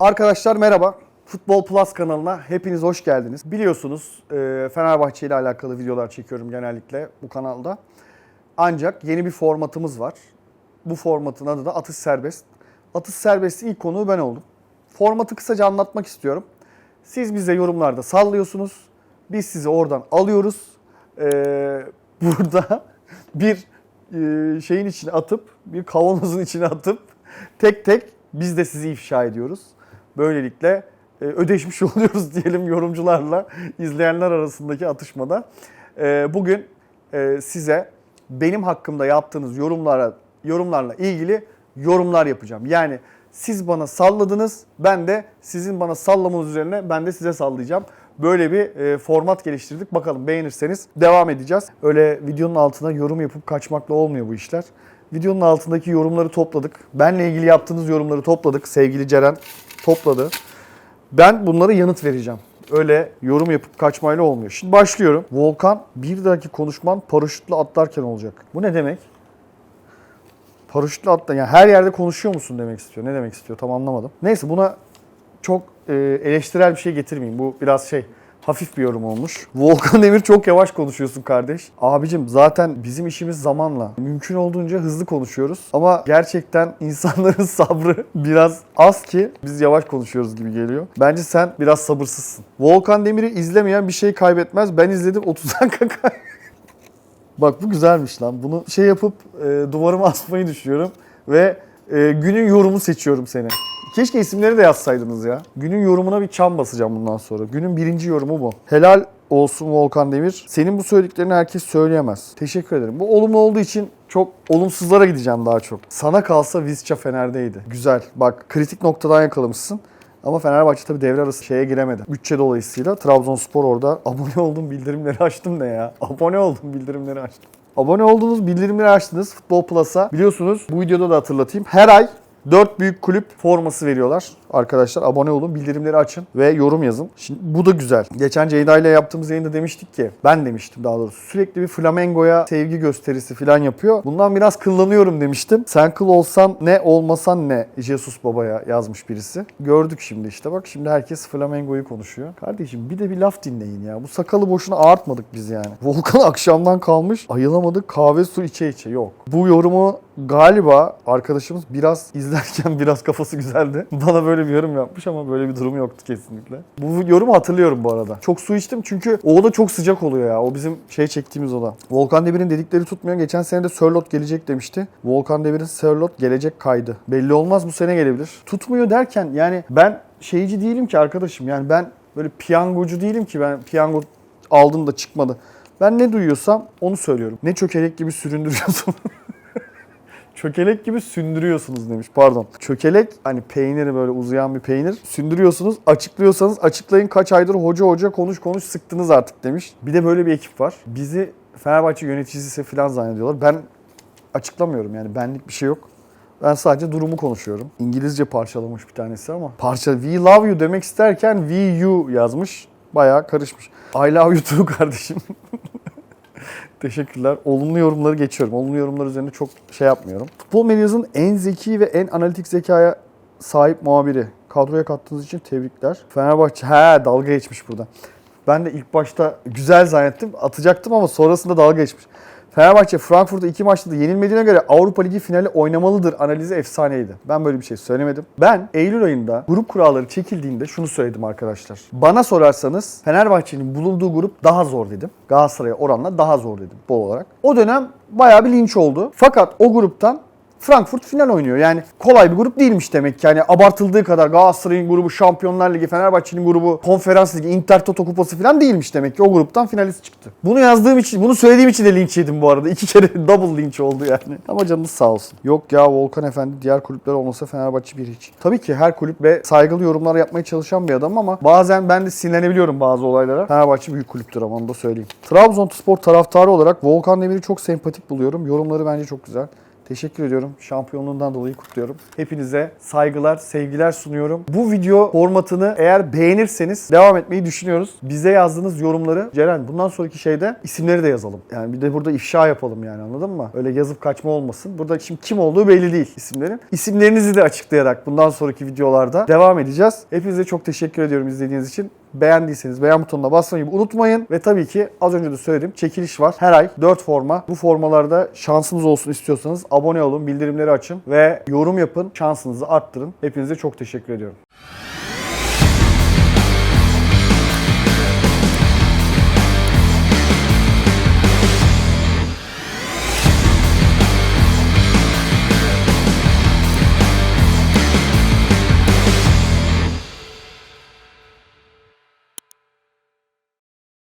Arkadaşlar merhaba. Futbol Plus kanalına hepiniz hoş geldiniz. Biliyorsunuz e, Fenerbahçe ile alakalı videolar çekiyorum genellikle bu kanalda. Ancak yeni bir formatımız var. Bu formatın adı da Atış Serbest. Atış Serbest'in ilk konuğu ben oldum. Formatı kısaca anlatmak istiyorum. Siz bize yorumlarda sallıyorsunuz. Biz sizi oradan alıyoruz. Ee, burada bir e, şeyin içine atıp, bir kavanozun içine atıp tek tek biz de sizi ifşa ediyoruz. Böylelikle e, ödeşmiş oluyoruz diyelim yorumcularla izleyenler arasındaki atışmada. E, bugün e, size benim hakkımda yaptığınız yorumlara yorumlarla ilgili yorumlar yapacağım. Yani siz bana salladınız, ben de sizin bana sallamanız üzerine ben de size sallayacağım. Böyle bir format geliştirdik. Bakalım beğenirseniz devam edeceğiz. Öyle videonun altına yorum yapıp kaçmakla olmuyor bu işler. Videonun altındaki yorumları topladık. Benle ilgili yaptığınız yorumları topladık. Sevgili Ceren topladı. Ben bunlara yanıt vereceğim. Öyle yorum yapıp kaçmayla olmuyor. Şimdi başlıyorum. Volkan bir dahaki konuşman paraşütle atlarken olacak. Bu ne demek? Paraşütle atla. Yani her yerde konuşuyor musun demek istiyor. Ne demek istiyor tam anlamadım. Neyse buna çok e, eleştirel bir şey getirmeyeyim. Bu biraz şey hafif bir yorum olmuş. Volkan Demir çok yavaş konuşuyorsun kardeş. Abicim zaten bizim işimiz zamanla. Mümkün olduğunca hızlı konuşuyoruz. Ama gerçekten insanların sabrı biraz az ki biz yavaş konuşuyoruz gibi geliyor. Bence sen biraz sabırsızsın. Volkan Demir'i izlemeyen bir şey kaybetmez. Ben izledim 30 dakika Bak bu güzelmiş lan. Bunu şey yapıp e, duvarıma asmayı düşünüyorum. Ve e, günün yorumu seçiyorum seni. Keşke isimleri de yazsaydınız ya. Günün yorumuna bir çam basacağım bundan sonra. Günün birinci yorumu bu. Helal olsun Volkan Demir. Senin bu söylediklerini herkes söyleyemez. Teşekkür ederim. Bu olumlu olduğu için çok olumsuzlara gideceğim daha çok. Sana kalsa Vizca Fener'deydi. Güzel. Bak kritik noktadan yakalamışsın. Ama Fenerbahçe tabii devre arası şeye giremedi. Bütçe dolayısıyla Trabzonspor orada abone oldum bildirimleri açtım ne ya. Abone oldum bildirimleri açtım. Abone oldunuz, bildirimleri açtınız Futbol Plus'a. Biliyorsunuz bu videoda da hatırlatayım. Her ay 4 büyük kulüp forması veriyorlar. Arkadaşlar abone olun, bildirimleri açın ve yorum yazın. Şimdi bu da güzel. Geçen Ceyda ile yaptığımız yayında demiştik ki, ben demiştim daha doğrusu. Sürekli bir flamengoya sevgi gösterisi falan yapıyor. Bundan biraz kıllanıyorum demiştim. Sen kıl olsan ne, olmasan ne Jesus Baba'ya yazmış birisi. Gördük şimdi işte bak şimdi herkes flamengoyu konuşuyor. Kardeşim bir de bir laf dinleyin ya. Bu sakalı boşuna ağartmadık biz yani. Volkan akşamdan kalmış ayılamadık kahve su içe içe yok. Bu yorumu galiba arkadaşımız biraz izlerken biraz kafası güzeldi. Bana böyle bir yorum yapmış ama böyle bir durum yoktu kesinlikle. Bu yorumu hatırlıyorum bu arada. Çok su içtim çünkü o oda çok sıcak oluyor ya. O bizim şey çektiğimiz oda. Volkan Demir'in dedikleri tutmuyor. Geçen sene de Sörlot gelecek demişti. Volkan Demir'in Sörlot gelecek kaydı. Belli olmaz bu sene gelebilir. Tutmuyor derken yani ben şeyci değilim ki arkadaşım. Yani ben böyle piyangocu değilim ki ben piyango aldım da çıkmadı. Ben ne duyuyorsam onu söylüyorum. Ne çökelek gibi süründürüyorsun. Çökelek gibi sündürüyorsunuz demiş. Pardon. Çökelek hani peyniri böyle uzayan bir peynir. Sündürüyorsunuz. Açıklıyorsanız açıklayın kaç aydır hoca hoca konuş konuş sıktınız artık demiş. Bir de böyle bir ekip var. Bizi Fenerbahçe yöneticisi falan zannediyorlar. Ben açıklamıyorum yani benlik bir şey yok. Ben sadece durumu konuşuyorum. İngilizce parçalamış bir tanesi ama. Parça we love you demek isterken we you yazmış. Bayağı karışmış. I love you too kardeşim. Teşekkürler. Olumlu yorumları geçiyorum. Olumlu yorumlar üzerine çok şey yapmıyorum. Futbol medyasının en zeki ve en analitik zekaya sahip muhabiri. Kadroya kattığınız için tebrikler. Fenerbahçe he dalga geçmiş burada. Ben de ilk başta güzel zannettim. Atacaktım ama sonrasında dalga geçmiş. Fenerbahçe Frankfurt'ta iki maçta da yenilmediğine göre Avrupa Ligi finali oynamalıdır analizi efsaneydi. Ben böyle bir şey söylemedim. Ben Eylül ayında grup kuralları çekildiğinde şunu söyledim arkadaşlar. Bana sorarsanız Fenerbahçe'nin bulunduğu grup daha zor dedim. Galatasaray'a oranla daha zor dedim bol olarak. O dönem bayağı bir linç oldu. Fakat o gruptan Frankfurt final oynuyor. Yani kolay bir grup değilmiş demek ki. Yani abartıldığı kadar Galatasaray'ın grubu, Şampiyonlar Ligi, Fenerbahçe'nin grubu, Konferans Ligi, Intertoto Kupası falan değilmiş demek ki. O gruptan finalist çıktı. Bunu yazdığım için, bunu söylediğim için de linç yedim bu arada. İki kere double linç oldu yani. Ama canınız sağ olsun. Yok ya Volkan Efendi diğer kulüpler olmasa Fenerbahçe bir hiç. Tabii ki her kulüp ve saygılı yorumlar yapmaya çalışan bir adam ama bazen ben de sinirlenebiliyorum bazı olaylara. Fenerbahçe büyük kulüptür ama onu da söyleyeyim. Trabzonspor taraftarı olarak Volkan Demir'i çok sempatik buluyorum. Yorumları bence çok güzel. Teşekkür ediyorum. Şampiyonluğundan dolayı kutluyorum. Hepinize saygılar, sevgiler sunuyorum. Bu video formatını eğer beğenirseniz devam etmeyi düşünüyoruz. Bize yazdığınız yorumları Ceren bundan sonraki şeyde isimleri de yazalım. Yani bir de burada ifşa yapalım yani anladın mı? Öyle yazıp kaçma olmasın. Burada şimdi kim olduğu belli değil isimlerin. İsimlerinizi de açıklayarak bundan sonraki videolarda devam edeceğiz. Hepinize çok teşekkür ediyorum izlediğiniz için. Beğendiyseniz beğen butonuna basmayı unutmayın. Ve tabii ki az önce de söyledim çekiliş var. Her ay 4 forma. Bu formalarda şansınız olsun istiyorsanız abone olun, bildirimleri açın ve yorum yapın. Şansınızı arttırın. Hepinize çok teşekkür ediyorum.